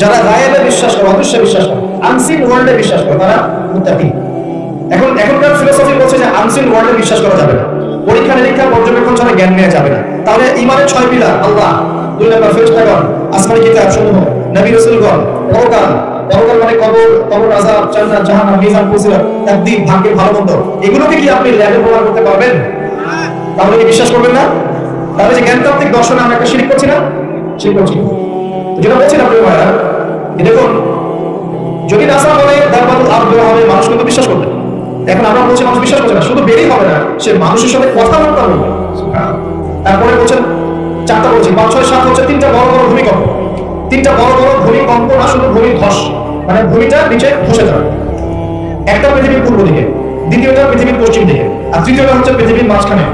যারা গায়েবে বিশ্বাস করে, অদৃশ্যে বিশ্বাস করে আনসিন ওয়ার্ল্ডে বিশ্বাস করে, তারা এখন এখনকার ফিলোসফি বলছে যে আনসিন ওয়ার্ল্ডে বিশ্বাস করা যাবে না। পরীক্ষা নিরীক্ষা, পর্যবেক্ষণ ছাড়া জ্ঞান নেওয়া যাবে না। তাহলে ইমানের ছয় পিলার, আল্লাহ, দুই নম্বর ফেরেশতাগণ, আসমানি কিতাব সমূহ, নবী রাসূলগণ, পরকাল। পরকাল মানে কবর কবর আযাব, জান্নাত, জাহান্নাম, মিজান ভাগ্যের ভালো মন্দ এগুলোকে কি আপনি ল্যাবে প্রমাণ করতে পারবেন? তাহলে কি বিশ্বাস করবেন না? তাহলে যে জ্ঞানতাত্ত্বিক দর্শনে আমরা একটা শিরিক করছি না শিরিক করছি। যেটা বলছিলাম প্রিয় ভাইরা দেখুন, যদি নাসা বলে দারবাদুল আব দেওয়া হবে, মানুষ কিন্তু বিশ্বাস করবে এখন আমরা বলছি, মানুষ বিশ্বাস করছে না, শুধু বেরিয়ে হবে না, সে মানুষের সাথে কথাবার্তা বলবে তারপরে বলছেন, চারটা বলছি, পাঁচ, ছয়, সাত হচ্ছে তিনটা বড় বড় ভূমিকম্প। তিনটা বড় বড় ভূমিকম্প না, শুধু ভূমি ধস মানে ভূমিটা নিচে ধসে যাবে। একটা পৃথিবীর পূর্ব দিকে, দ্বিতীয়টা পৃথিবীর পশ্চিম দিকে, আর তৃতীয়টা হচ্ছে পৃথিবীর মাঝখানে।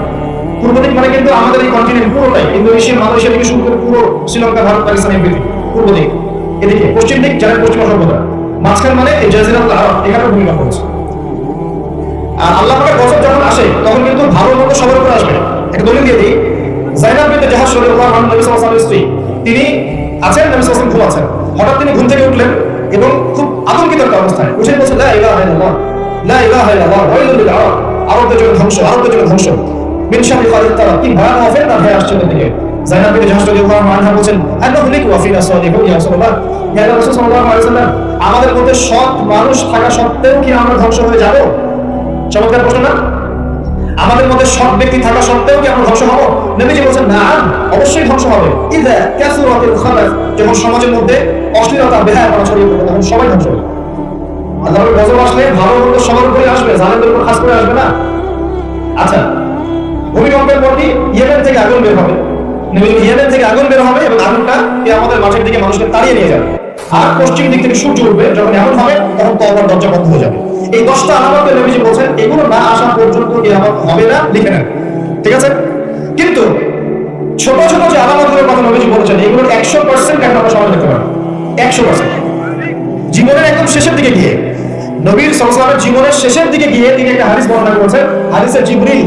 পূর্ব দিক মানে কিন্তু আমাদের এই কন্টিনেন্ট পুরোটাই। ইন্দোনেশিয়া মালয়েশিয়া থেকে শুরু করে পুরো শ্রীলঙ্কা, ভারত, পাকিস্তান পৃথিবী পূর্ব দিক এদিকে পশ্চিম দিক, যারা পশ্চিমা সভ্যতা। মাঝখান মানে এই জাজিরাতুল আরব এখানে ভূমিকম্প হচ্ছে আর আল্লাহ পাকের গজব যখন আসে, তখন কিন্তু ভালো মতো সবার উপর আসবে। একটা দলিল দিয়ে দিই। জাইনাব বিনতে জাহাজ রাদিয়াল্লাহু আনহা নবী সাল্লাল্লাহু আলাইহি স্ত্রী। তিনি আছেন, নবী সাল্লাল্লাহু আলাইহি ঘুমাচ্ছেন হঠাৎ তিনি ঘুম থেকে উঠলেন এবং খুব আতঙ্কিত একটা অবস্থায় উঠে বলছে, লা ইলাহা ইল্লাল্লাহ, লা ইলাহা ইল্লাল্লাহ, ওয়াইলুল লিল আরব। আরবদের জন্য ধ্বংস, আরবদের জন্য ধ্বংস। আমাদের মধ্যে সৎ মানুষ থাকা সত্ত্বেও কি আমরা ধ্বংস হয়ে চমৎকার প্রশ্ন না? আমাদের মধ্যে সৎ ব্যক্তি থাকা সত্ত্বেও কি আমরা ধ্বংস হব? নবীজি বলছেন, না, অবশ্যই ধ্বংস হবে। যখন সমাজের মধ্যে অশ্লীলতা বেহায়া করা ছড়িয়ে পড়বে তখন সবাই ধ্বংস হবে আল্লাহর গজব আসলে ভালো মন্দ সবার উপরে আসবে, জালেমদের উপর খাস করে আসবে না? আচ্ছা ভূমিকম্পের পরই ইয়েমেন থেকে আগুন বের হবে। ইয়েমেন থেকে আগুন বের হবে এবং আগুনটা আমাদের মাঠের দিকে মানুষকে তাড়িয়ে নিয়ে যাবে। আর পশ্চিম দিক থেকে সূর্য উঠবে, যখন এমন হবে, তখন তওবার দরজা বন্ধ হয়ে যাবে। এই দশটা আলামত নবীজি বলছেন, এগুলো না আসা পর্যন্ত কিয়ামত হবে না, লিখে নেন। ঠিক আছে? কিন্তু ছোট ছোট যে আলামতগুলোর কথা নবীজি বলেছেন, এগুলোর একশো পার্সেন্ট এখন আমরা সমাজ দেখতে পারি একশো পার্সেন্ট জীবনের একদম শেষের দিকে গিয়ে, নবীর সংসারের জীবনের শেষের দিকে গিয়ে তিনি একটা হারিস বর্ণনা করেছেন, হাদিসে জিবরিল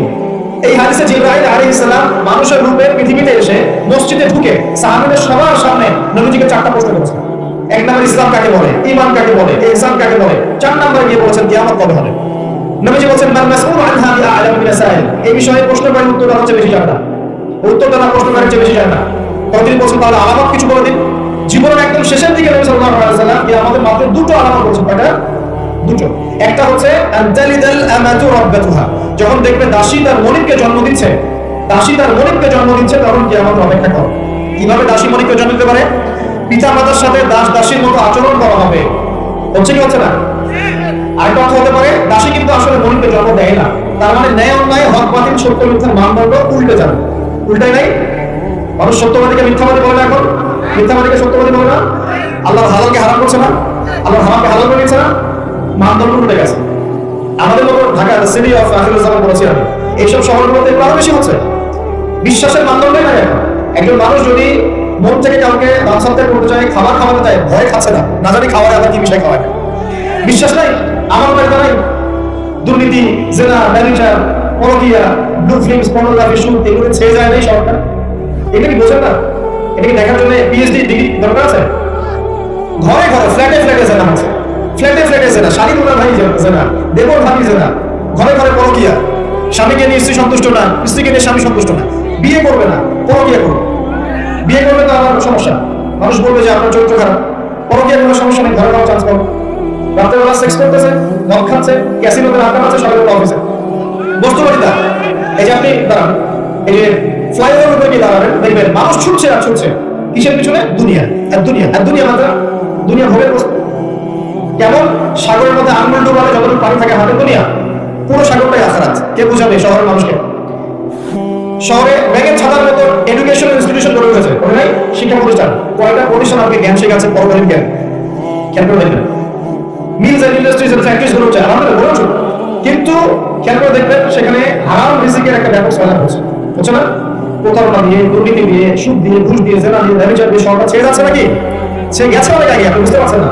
এই হাদিসে জিব্রাইল আলাইহিস সালাম মানুষের রূপে পৃথিবীতে এসে মসজিদে ঢুকে সাহাবীদের সবার সামনে নবীজিকে চারটা প্রশ্ন করেছেন এক নম্বর, ইসলাম কাকে বলে? ইমান কাকে বলে? ইহসান কাকে বলে? চার নম্বরে গিয়ে বলেছেন, কিয়ামত কবে হবে? নবীজি বলেন মান মাসউল আনহা বিআলাম মিন সাইল। এই বিষয়ে প্রশ্ন করার উত্তর হচ্ছে বেশি জানা উত্তর দেওয়া প্রশ্ন করার চেয়ে বেশি জানা তিনি বলছেন, তাহলে আলামত কিছু বলে দিন। জীবনের একদম শেষের দিকে নবী সাল্লাল্লাহু আলাইহি ওয়াসাল্লাম কিয়ামতের মাত্র দুটো আলামত বলছেন। কয়টা? দুটো। একটা হচ্ছে, আনতালিদাল আমাতু রাব্বাতুহা। যখন দেখবে দাসী তার মনিককে জন্ম দিচ্ছে, দাসী তার মনিককে জন্ম দিচ্ছে, তখন কিয়ামত অপেক্ষা করো। কীভাবে দাসী মনিককে জন্ম দিতে পারে? পিতা মাতার সাথে দাস, দাসীর মতো আচরণ করা হবে। হচ্ছে কি হচ্ছে না? আর কথা হতে পারে, দাসী কিন্তু আসলে জন্ম দেয় না। তার মানে ন্যায় অন্যায়, হক বাতিল, সত্য মিথ্যার মানদণ্ড উল্টে যাবে। উল্টাই নাই? মানুষ সত্যবাদীকে মিথ্যাবাদী বলে না এখন? মিথ্যাবাদীকে সত্যবাদী বলে না? আল্লাহ হালালকে হারাম করছে না? আল্লাহ হারামকে হালাল করে না? মানদণ্ড উল্টে গেছে। আমাদের মতো ঢাকা সিটি অফ আখিরুজ্জামান বলেছি আমি। এইসব শহরগুলোতে এগুলো আরও বেশি হচ্ছে। বিশ্বাসের মানদণ্ডই এখন। একজন মানুষ যদি মন থেকে কাউকে বাচ্চাতে করতে চায়, খাবার খাওয়াতে চায়, ভয় খাচ্ছে না। না জানি খাওয়ারে আবার কি বিষয় খাওয়ায়। বিশ্বাস নাই? আমার বাড়িতে নাই। দুর্নীতি, জেনা, ম্যানেজার পরকিয়া ব্লু ফিল্মস পর্নোগ্রাফি শুট এগুলো ছেড়ে যায় নাই সরকার এটা কি বোঝেন না? এটা কি দেখার জন্য পিএইচডি ডিগ্রি দরকার আছে? ঘরে ঘরে ফ্ল্যাটে ফ্ল্যাটে জেনা আছে। ফ্ল্যাটে ফ্ল্যাটে জেনা শাড়ি তোলা ভাই জেনা দেবর ভাবি জেনা ঘরে ঘরে পরকিয়া। স্বামীকে নিয়ে স্ত্রী সন্তুষ্ট না, স্ত্রীকে নিয়ে স্বামী সন্তুষ্ট না। বিয়ে করবে না, পরকিয়া করবে। বিয়ে করবে তো আমার সমস্যা। মানুষ বলবে যে আপনার চরিত্র খারাপ। পরকিয়া কোনো সমস্যা নেই, ঘরে চান্স পাবো। রাত্রেবেলা সেক্স করতেছে, মদ খাচ্ছে ক্যাসিনোতে আড্ডা মারছে সবাই অফিসে বস্তু বাড়িটা এই যে আপনি দাঁড়ান, এই যে ফ্লাইওভার উপরে গিয়ে দাঁড়াবেন? দেখবেন, মানুষ ছুটছে আর ছুটছে। কিসের পিছনে? দুনিয়া। আর দুনিয়া আর দুনিয়া মাত্রা? দুনিয়া ভোগের বস্তু। কেমন সাগরের মধ্যে আঙুল ডুবালে যতটুকু পানি থাকে হাতে দুনিয়া, পুরো সাগরটাই আখারাত কে বুঝাবে শহরের মানুষকে? শহরে ব্যাগের ছাতার মতো এডুকেশন ইনস্টিটিউশন গড়ে উঠেছে। ওখানে শিক্ষা প্রতিষ্ঠান। কয়টা প্রতিষ্ঠান আপনি জ্ঞান শেখাচ্ছে? পরকালীন জ্ঞান। খেয়াল করে দেখবেন। মিলস এন্ড ইন্ডাস্ট্রিজ ফ্যাক্টরিজ আমাদের কিন্তু খেয়াল করে দেখবেন, সেখানে হারাম রিজিকের একটা ব্যাপক সহায়তা হচ্ছে হচ্ছে না? প্রতারণা দিয়ে, দুর্নীতি দিয়ে, সুদ দিয়ে, ঘুষ দিয়ে, জেনা দিয়ে দিয়ে ছেড়ে যাচ্ছে নাকি? সে গেছে অনেক আগে, আপনি বুঝতে পারছেন না।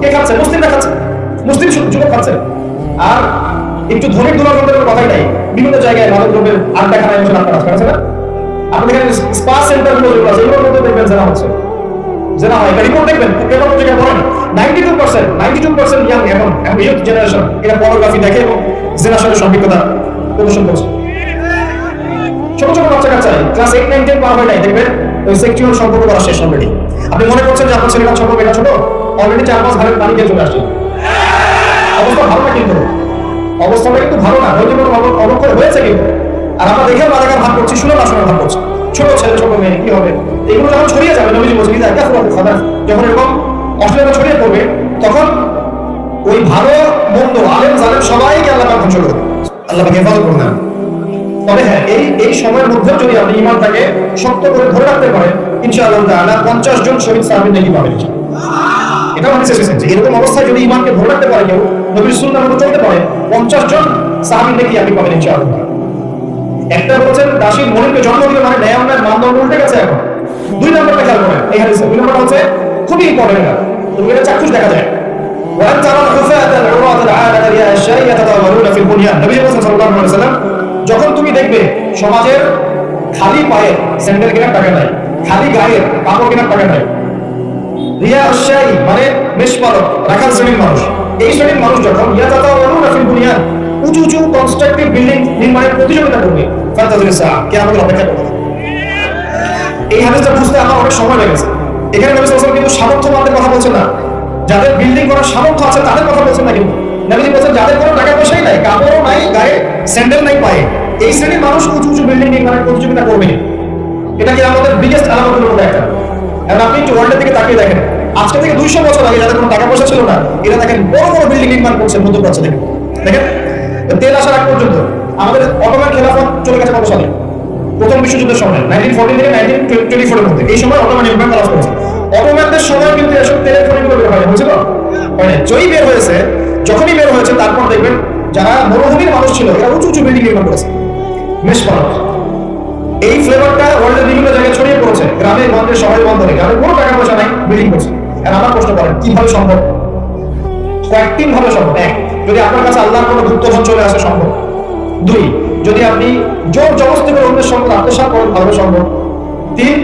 কে খাচ্ছে? মুসলিমরা খাচ্ছে। মুসলিম যুবক খাচ্ছে। আর একটু কথাই নাই বিভিন্ন জায়গায় আড্ডা না? দেখেন স্পা সেন্টারগুলো যেগুলো আছে, এগুলোর মধ্যে দেখবেন হচ্ছে। হয় এটা রিপোর্ট দেখবেন পত্রিকা পড়েন ninety two percent ninety two percent young এখন এখন ইয়ুথ জেনারেশন এটা পর্নোগ্রাফি দেখে এবং জেনার সাথে সম্পৃক্ততা প্রদর্শন করছে। ছোট ছোট বাচ্চা ক্লাস এইট নাইন টেন পার হয় নাই, দেখবেন, ওই সেক্সুয়াল সম্পর্ক করা শেষ অলরেডি আপনি মনে করছেন যে আপনার ছেলেটা ছোট, মেয়েটা ছোট? অলরেডি চার পাঁচ ঘরের পানি খেয়ে চলে আসছে। অবস্থা ভালো না কিন্তু। অবস্থাটা কিন্তু ভালো না হয়তো কোনো অবক্ষয় হয়েছে কিন্তু। আর আমরা দেখেও মারাগার ভাগ করছি, শুনে না, শুনে ভাগ করছি। ছোট ছেলে, ছোট মেয়ে, কি হবে? এগুলো যখন ছড়িয়ে যাবে, নবীজি বলছে কিন্তু একটা খাবার যখন এরকম অশ্লীলতা ছড়িয়ে পড়বে, তখন ওই ভালো, মন্দ, আলেম, জালেম সবাইকে আল্লাহ পাক ধ্বংস করবে আল্লাহ পাক হেফাজত করবে না তবে হ্যাঁ এই এই সময়ের মধ্যে যদি আপনি ইমানটাকে শক্ত করে ধরে রাখতে পারেন, ইনশাআল্লাহ তাআলা 50 জন শহীদ সাহাবী নাকি পাবেন। এটা হাদিসে এসেছে যে এরকম অবস্থায় যদি ইমানকে ধরে রাখতে পারে কেউ নবীর সুন্নাহ মতো চলতে পারে 50 জন সাহাবী নাকি আপনি পাবেন ইনশাআল্লাহ একটা বলছেন দাসীর মনিরকে জন্ম দিলে মানে ন্যায় অন্যায় মানদণ্ড উল্টে গেছে এখন দুই নম্বরটা খেয়াল করেন এই হাদিসে দুই নম্বরটা হচ্ছে খুবই ইম্পর্টেন্ট এটা তুমি এটা চাক্ষুষ দেখা যায় وأن ترى الحفاة العراة العالة الياشاء يتطاولون في البنيان নবী সাল্লাল্লাহু আলাইহি ওয়াসাল্লাম যখন তুমি দেখবে সমাজের খালি পায়ে স্যান্ডেল কেনার টাকা নাই খালি গায়ের কাপড় কেনার টাকা নাই মানে যাদের বিল্ডিং করার সামর্থ্য আছে, তাদের কথা বলছেন না কিন্তু। বলছেন, যাদের কোনো টাকা পয়সাই নাই, কাপড়ও নাই, গায়ে স্যান্ডেল নাই, পায়ে, এই শ্রেণির মানুষ উঁচু উঁচু বিল্ডিং নির্মাণের প্রতিযোগিতা করবে। এটা কি আমাদের বিগেস্ট আলামতের মধ্যে একটা? এখন আপনি একটু ওয়ার্ল্ডের দিকে তাকিয়ে দেখেন। আজকে থেকে দুইশো বছর আগে যাদের কোনো টাকা পয়সা ছিল না, এরা দেখেন বড় বড় বিল্ডিং নির্মাণ করছে দেখেন? তেল আসার আগ পর্যন্ত আমাদের খেলাফত চলে গেছে কত সালে? প্রথম বিশ্বযুদ্ধের সময় নাইনটিন ফোর্টিন থেকে নাইনটিন টোয়েন্টি ফোরের মধ্যে। এই সময় অটোম্যান এম্পায়ার সময় কিন্তু এসব তেলের খনিগুলো বের হয় হয়েছিল হয় না জয়ী বের হয়েছে, যখনই বের হয়েছে, তারপর দেখবেন যারা মরুভূমির মানুষ ছিল, এরা উঁচু উঁচু বিল্ডিং নির্মাণ করেছে। বেশ এই ফ্লেভারটা ওয়ার্ল্ডের বিভিন্ন জায়গায় ছড়িয়ে পড়েছে। গ্রামে গঞ্জে শহরে, বন্দরে। গ্রামে কোনো টাকা পয়সা নাই বিল্ডিং করছে। আর আমার প্রশ্ন করেন, কীভাবে সম্ভব? কয়েকটি ভাবে সম্ভব। এক, যদি আপনার কাছে আল্লাহর কোনো গুপ্তধন চলে আসে, সম্ভব। দুই, যদি আপনি জোর জবস্তি করে অন্যের সঙ্গে আত্মসাৎ করেন ভাবে সম্ভব। তিন,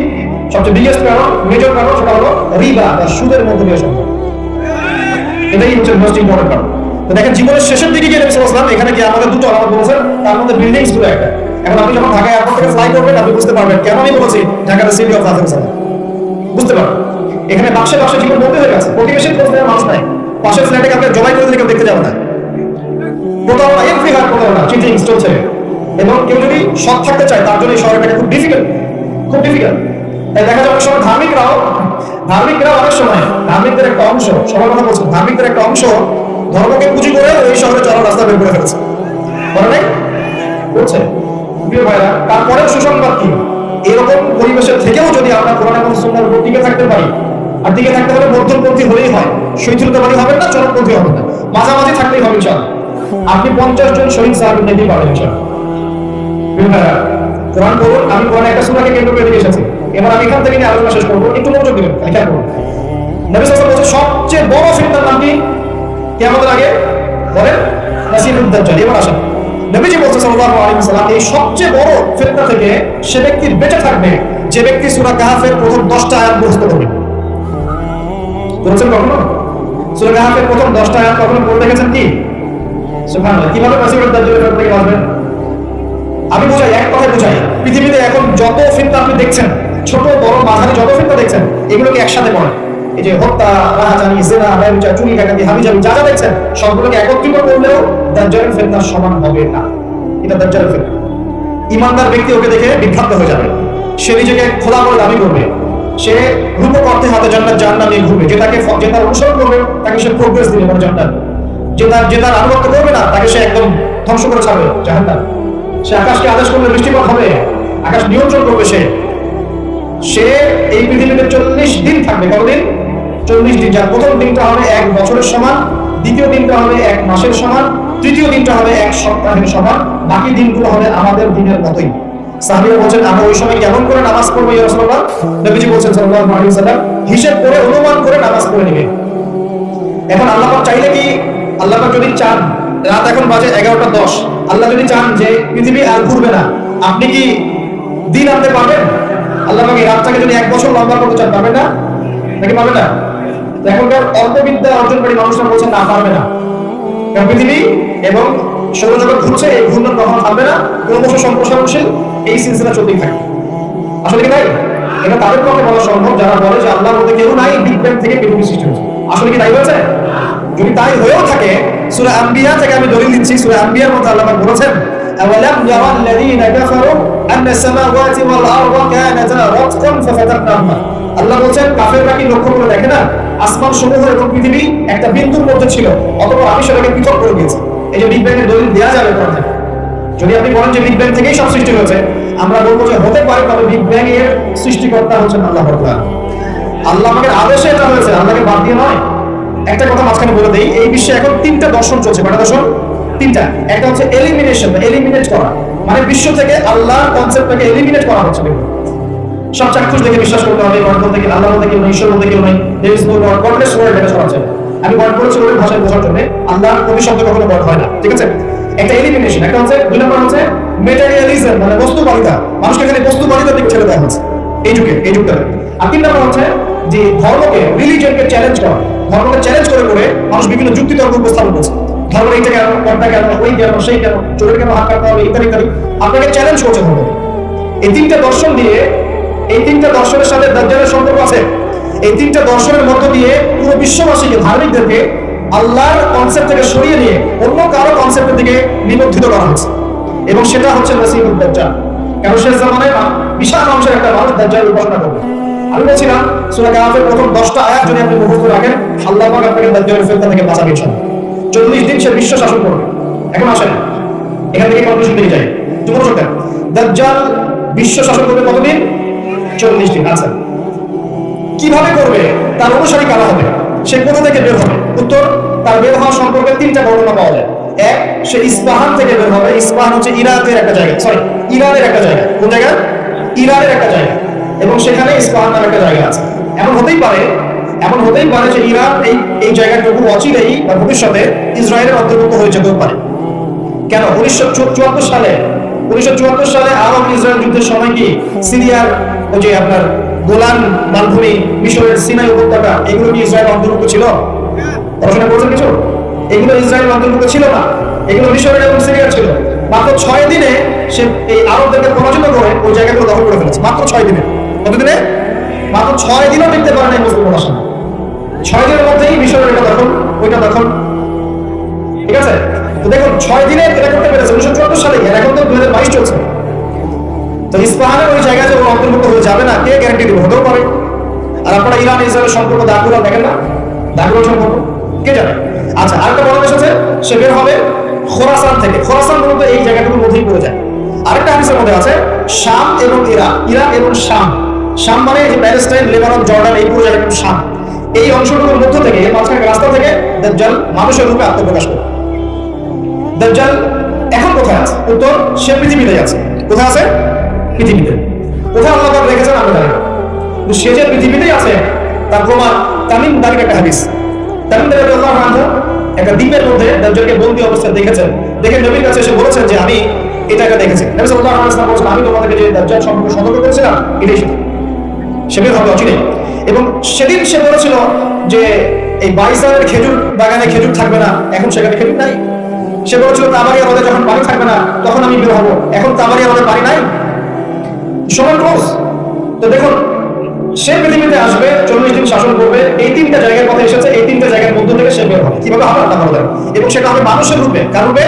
সবচেয়ে বিগেস্ট কারণ মেজর কারণ, সেটা হলো রিবা বা সুদের মধ্যে দিয়ে সম্ভব। এটাই হচ্ছে মোস্ট ইম্পর্টেন্ট কারণ। দেখেন, জীবনের শেষের দিকে গিয়ে নবী সাল্লাল্লাহু আলাইহি এখানে কি আমাদের দুটো আলাদা বলেছেন, তার মধ্যে বিল্ডিংসগুলো একটা। এখন আপনি যখন ঢাকা এয়ারপোর্ট থেকে ফ্লাই করবেন, আপনি বুঝতে পারবেন কেন আমি বলেছি ঢাকার সিটি অফ আফ্রিকা বুঝতে পারবেন? এখানে বাক্সে বাক্সে জীবন বন্ধ হয়ে গেছে। প্রতিবেশীর খোঁজ মানুষ নাই। পাশের ফ্ল্যাটে কাউকে জবাই করে দিলে কেউ দেখতে যাবে না। কোথাও না এভরি হার কোথাও না চলছে। এবং কেউ যদি সৎ থাকতে চায়, তার জন্য এই শহরটাকে খুব ডিফিকাল্ট খুব ডিফিকাল্ট তাই দেখা যায় অনেক সময় ধার্মিকরাও ধার্মিকরাও অনেক সময় ধার্মিকদের একটা অংশ সবার কথা বলছেন ধার্মিকদের একটা অংশ ধর্মকে পুঁজি করে এই শহরে চলার রাস্তা বের করে ফেলেছে। বলে নাই? বলছে। প্রিয় ভাইরা তারপরে সুসংবাদ কি? এরকম পরিবেশের থেকেও যদি আমরা কোরআন এবং সুন্নাহর উপর টিকে থাকতে পারি, আর টিকে থাকতে হলে মধ্যমপন্থী হলেই হয়, শৈথিলতাবাদী হবেন না, চরমপন্থী হবেন না, মাঝামাঝি থাকলেই হবে ইনশাআল্লাহ। আপনি পঞ্চাশ জন শহীদ সাহাবি নিতেই পারবেন প্রিয় কোরআন পড়ুন, আমি কোরআন একটা সূরাকে কেন্দ্র করে এসেছি। এবার আমি এখান থেকে নিয়ে আলোচনা শেষ করব, একটু মনোযোগ দিবেন খেয়াল করুন নবী আলাইহি ওয়াসাল্লাম সবচেয়ে বড় ফিতনার নাম কি? কিয়ামতের আগে বলেন নাসিরুদ দাজ্জাল এবার আসেন। নবীজি সাল্লাল্লাহু আলাইহি ওয়াসাল্লাম, এই সবচেয়ে বড় ফিতনা থেকে সে বেঁচে থাকবে, যে ব্যক্তি সূরা প্রথম 10টা আয়াত মুখস্থ করবে। করেছেন কখনো? সূরা প্রথম 10টা আয়াত কখনো পড়ে দেখেছেন কি? সুবহানাল্লাহ। কীভাবে নাসিরুদ দাজ্জালের বাঁচবেন আমি বুঝাই, এক কথায় বুঝাই, পৃথিবীতে এখন যত ফিতনা আপনি দেখছেন, ছোট, বড়, মাঝারি যত ফিতনা দেখছেন, এগুলোকে একসাথে পড়েন। এই যে হত্যা রাহাজানি জেনা ব্যবচার চুরি, ডাকাতি, হাবিজাবি, যা যা দেখছেন, সবগুলোকে একত্রিত করলেও দাজ্জালের ফিতনার সমান হবে না। এটা দাজ্জালের ফিতনা। ইমানদার ব্যক্তি ওকে দেখে বিভ্রান্ত হয়ে যাবে। সে নিজেকে খোলা করে দাবি করবে। সে রূপক অর্থে হাতে জান্নাত জান্নাত নিয়ে ঘুরবে। যে তাকে যে তার অনুসরণ করবে, তাকে সে প্রোগ্রেস দিবে মানে জান্নাত। যে তার যে তার আনুগত্য করবে না, তাকে সে একদম ধ্বংস করে ছাড়বে জাহান্নাম। সে আকাশকে আদেশ করলে বৃষ্টিপাত হবে। আকাশ নিয়ন্ত্রণ করবে সে। সে এই পৃথিবীতে চল্লিশ দিন থাকবে। কতদিন? চল্লিশ দিন, যার প্রথম দিনটা হবে এক বছরের সমান, দ্বিতীয় দিনটা হবে এক মাসের সমান, তৃতীয় দিনটা হবে এক সপ্তাহের সমান, বাকি দিনগুলো হবে আমাদের দিনের মতোই। সাহাবীরা বলছেন, আমরা ওই সময় কেমন করে নামাজ পড়ব ইয়া রাসূলুল্লাহ? নবীজি বলছেন সাল্লাল্লাহু আলাইহি হিসাব করে অনুমান করে নামাজ পড়ে নেবে। এখন আল্লাহ পাক চাইলে কি, আল্লাহ পাক যদি চান, রাত এখন বাজে এগারোটা দশ, আল্লাহ যদি চান যে পৃথিবী আর ঘুরবে না, আপনি কি দিন আনতে পারবেন? আল্লাহ পাক এই রাতটাকে যদি এক বছর লম্বা করতে চান, পারবেন না? নাকি পারবেন না? তো এখনকার অল্পবিদ্যা অর্জনকারী মানুষরা বলছেন না পারবে না কারণ পৃথিবী এবং সৌরজগৎ ঘুরছে এই ঘূর্ণন কখনো থামবে না ক্রমশ সম্প্রসারণশীল এই সিলসিলা চলতেই থাকে আসলে কি তাই এটা তাদের পক্ষে বলা সম্ভব যারা বলে যে আল্লাহর মধ্যে কেউ নাই বিগ ব্যাং থেকে পৃথিবী সৃষ্টি হয়েছে আসলে কি তাই হয়েছে যদি তাই হয়েও থাকে সূরা আম্বিয়া থেকে আমি দলিল দিচ্ছি সূরা আম্বিয়ার মধ্যে আল্লাহ পাক বলেছেন أولم يرى الذين كفروا أن السماوات والأرض كانتا رتقا ففتقناهما আল্লাহ বলছেন কাফেররা কি লক্ষ্য করে দেখে না আসমান সমূহ এবং পৃথিবী একটা বিন্দুর মধ্যে ছিল অথবা আমি সেটাকে পৃথক করে দিয়েছি। এই যে বিগ ব্যাং এর দলিল দেওয়া যাবে থেকে যদি আপনি বলেন যে বিগ ব্যাং থেকেই সব সৃষ্টি হয়েছে, আমরা বলব যে হতে পারে, তবে বিগ ব্যাং এর সৃষ্টিকর্তা হচ্ছেন আল্লাহ তাআলা আল্লাহ আমাকে আদেশে এটা হয়েছে আল্লাহকে বাদ দিয়ে নয়। একটা কথা মাঝখানে বলে দেই, এই বিশ্বে এখন তিনটা দর্শন চলছে। কয়টা দর্শন? তিনটা। একটা হচ্ছে এলিমিনেশন বা এলিমিনেট করা। মানে বিশ্ব থেকে আল্লাহ কনসেপ্টটাকে এলিমিনেট করা হচ্ছে। সব চাক্ষুষ দেখে বিশ্বাস করতে হবে বলতে গেলে আল্লাহ কেউ ঈশ্বর আছে। আমি গড বলেছি ওই ভাষায় বোঝার জন্য আল্লাহ কবি শব্দ কখনো গড হয় না, ঠিক আছে? একটা এলিমিনেশন একটা হচ্ছে, দুই নম্বর হচ্ছে মেটেরিয়ালিজম মানে বস্তুবাদিতা। মানুষকে এখানে বস্তুবাদিতার দিকে ছেড়ে দেওয়া হচ্ছে। এই যুগে এই যুগটাতে আর তিন নম্বর হচ্ছে, যে ধর্মকে রিলিজিয়নকে চ্যালেঞ্জ করা। ধর্মকে চ্যালেঞ্জ করে করে মানুষ বিভিন্ন যুক্তি তর্ক উপস্থাপন করছে। ধর্ম এইটা কেন কোনটা কেন, ওই কেন, সেই কেন, চোরের কেন হাত কাটতে হবে, ইত্যাদি ইত্যাদি। আপনাকে চ্যালেঞ্জ করছে ধর্ম এই তিনটা দর্শন দিয়ে এই তিনটা দর্শনের সাথে দাজ্জালের সম্পর্ক আছে। এই তিনটা দর্শনের মধ্য দিয়ে পুরো বিশ্ববাসীকে ধার্মিকদেরকে আল্লাহর কনসেপ্ট থেকে সরিয়ে নিয়ে অন্য কারও কনসেপ্টের দিকে নিবন্ধিত করা হচ্ছে এবং সেটা হচ্ছে নসিবুল দাজ্জাল। কারণ শেষ জামানায় মা- বিশাল অংশের একটা মানুষ দাজ্জাল উপাসনা করবে। আমি বলছিলাম, সূরা কাহাফের প্রথম 10টা আয়াত যদি আপনি মুখস্থ রাখেন, আল্লাহ পাক আপনাকে দাজ্জালের ফিতনা থেকে বাঁচাবে ইনশাআল্লাহ 40 দিন সে বিশ্ব শাসন করবে। এখন আসেন, এখান থেকে কনক্লুশন যায় তুমি মনোযোগ দাজ্জাল বিশ্ব শাসন করবে কতদিন? চল্লিশ দিন আচ্ছা। কীভাবে করবে? তার অনুসারী কারা হবে? সে কোথা থেকে বের হবে? উত্তর, তার বের হওয়া সম্পর্কে তিনটা বর্ণনা পাওয়া যায়। এক, সে ইস্পাহান থেকে বের হবে। ইস্পাহান হচ্ছে ইরাকের একটা জায়গা। সরি ইরানের একটা জায়গা। কোন জায়গা? ইরানের একটা জায়গা। এবং সেখানে ইস্পাহান নামে একটা জায়গা আছে। এমন হতেই পারে, এমন হতেই পারে যে ইরান এই এই জায়গাটুকু অচিরেই বা ভবিষ্যতে ইসরায়েলের অন্তর্ভুক্ত হয়ে যেতেও পারে। কেন? উনিশশো চুয়াত্তর সালে, উনিশশো চুয়াত্তর সালে আরব ইসরায়েল যুদ্ধের সময় কি? সিরিয়ার ওই যে আপনার গোলান মালভূমি, মিশরের সিনাই উপত্যকা, এগুলো কি ইসরায়েল অন্তর্ভুক্ত ছিল? পড়াশোনা করেছেন কিছু? এগুলো ইসরায়েল অন্তর্ভুক্ত ছিল না। এগুলো মিশরের এবং সিরিয়ার ছিল। মাত্র ছয় দিনে সে এই আরবদেরকে পরাজিত করে ওই জায়গাগুলো দখল করে ফেলেছে। মাত্র ছয় দিনে। কত দিনে মাত্র ছয় দিনও টিকতে পারে নাই মুসলিম পড়াশোনা। ছয় দিনের মধ্যেই মিশরের এটা দখল, ওইটা দখল। ঠিক আছে? তো দেখুন, ছয় দিনে এটা করতে পেরেছে। উনিশশো চুয়াত্তর সালে এখন তো দুই হাজার বাইশ চলছে। ইস্পাহানের ওই জায়গায় যে অন্তর্ভুক্ত হয়ে যাবে না, কে গ্যারান্টি হতেও পারে আর আপনারা ইরান ইসরায়েলের সম্পর্ক দাগুলা দেখেন না? দাগুলা সম্পর্ক। কে জানে? আচ্ছা আরেকটা বড় দেশ আছে, সে বের হবে খোরাসান থেকে। খোরাসান মূলত এই জায়গাটুকুর মধ্যেই পড়ে যায়। আরেকটা হাদিসের মধ্যে আছে, শাম এবং এবং শাম। শাম মানে যে প্যালেস্টাইন, লেবানন, জর্ডান, এই পুরো জায়গাটুকু শাম। এই অংশটুকুর মধ্য থেকে, মাঝখানে রাস্তা থেকে দাজ্জাল মানুষের রূপে আত্মপ্রকাশ করে। দাজ্জাল এখন কোথায় আছে? উত্তর, সে পৃথিবীতে আছে কোথায় আছে? পৃথিবীতে। কোথায় আল্লাহ পাক রেখেছেন আমরা জানি কিন্তু সে যে পৃথিবীতেই আছে, তার প্রমাণ তামিম দারির একটা হাদিস। তামিম দারি আল্লাহ আনহু একটা দ্বীপের মধ্যে দাজ্জালকে বন্দী অবস্থায় দেখেছেন। দেখে নবীর কাছে এসে বলেছেন যে, আমি এটা এটা দেখেছি। নবী সাল্লাল্লাহু আলাইহি ওয়াসাল্লাম আমি তোমাদেরকে যে দাজ্জাল সম্পর্কে সতর্ক করেছিলাম, এটাই সেটা। সে বের হবে অচিরে এবং সেদিন সে বলেছিল যে, এই বাইসারের খেজুর বাগানে খেজুর থাকবে না, এখন সেখানে খেজুর নাই। সে বলেছিল তাবারিয়া হ্রদে যখন পানি থাকবে না, তখন আমি বের হব। এখন তাবারিয়া হ্রদে পানি নাই সময় ক্লোজ তো দেখুন, সে পৃথিবীতে আসবে, চল্লিশ দিন শাসন করবে, এই তিনটা জায়গার কথা এসেছে, এই তিনটা জায়গার মধ্য থেকে সে বের হবে। কীভাবে হবে আল্লাহ ভালো। এবং সেটা হবে মানুষের রূপে। কার রূপে?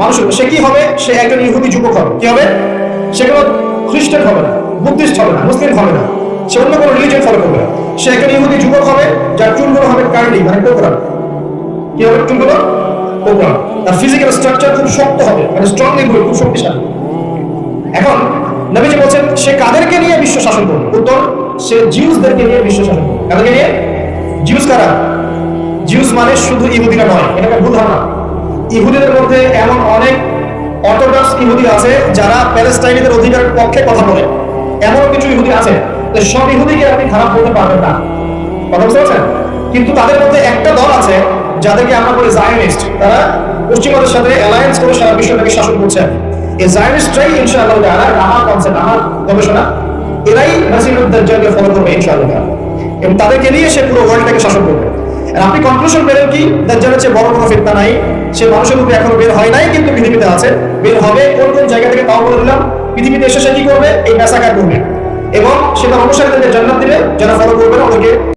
মানুষের সে কি হবে? সে একজন ইহুদি যুবক হবে। কি হবে? সে কোনো খ্রিস্টান হবে না, বুদ্ধিস্ট হবে না, মুসলিম হবে না, সে অন্য কোনো রিলিজিয়ন ফলো করবে না। সে একজন ইহুদি যুবক হবে, যার চুলগুলো হবে কার্লি মানে কোকড়া কি হবে? চুলগুলো কোকড়া তার ফিজিক্যাল স্ট্রাকচার খুব শক্ত হবে মানে স্ট্রংলি খুব শক্তিশালী। এখন নবীজি বলছেন, সে কাদেরকে নিয়ে বিশ্ব শাসন করবে? উত্তর, সে জিউসদেরকে নিয়ে বিশ্ব শাসন করবে। কাদেরকে নিয়ে? জিউস কারা? জিউস মানে শুধু ইহুদিরা নয়, এটাকে ভুল ধারণা। ইহুদিদের মধ্যে এমন অনেক অর্থোডক্স ইহুদি আছে যারা প্যালেস্টাইনিদের অধিকারের পক্ষে কথা বলে। এমন কিছু ইহুদি আছে সব ইহুদিকে আপনি খারাপ বলতে পারবেন না। কথা বুঝতে পারছেন? কিন্তু তাদের মধ্যে একটা দল আছে যাদেরকে আমরা বলি জায়নিস্ট তারা পশ্চিমাদের সাথে অ্যালায়েন্স করে সারা বিশ্বটাকে শাসন করছে। আপনি কনক্লুশন পেলেন কি? দাজ্জালের চেয়ে বড় কোনো ফিতনা নাই। সে মানুষের রূপে এখনও বের হয় নাই, কিন্তু পৃথিবীতে আছে। বের হবে, কোন কোন জায়গা থেকে তাও বলে দিলাম। পৃথিবীতে এসে সে কি করবে? এই পেশাকার করবে। এবং সেটা অনুসারীদেরকে জান্নাত দিবে, যারা ফলো করবে না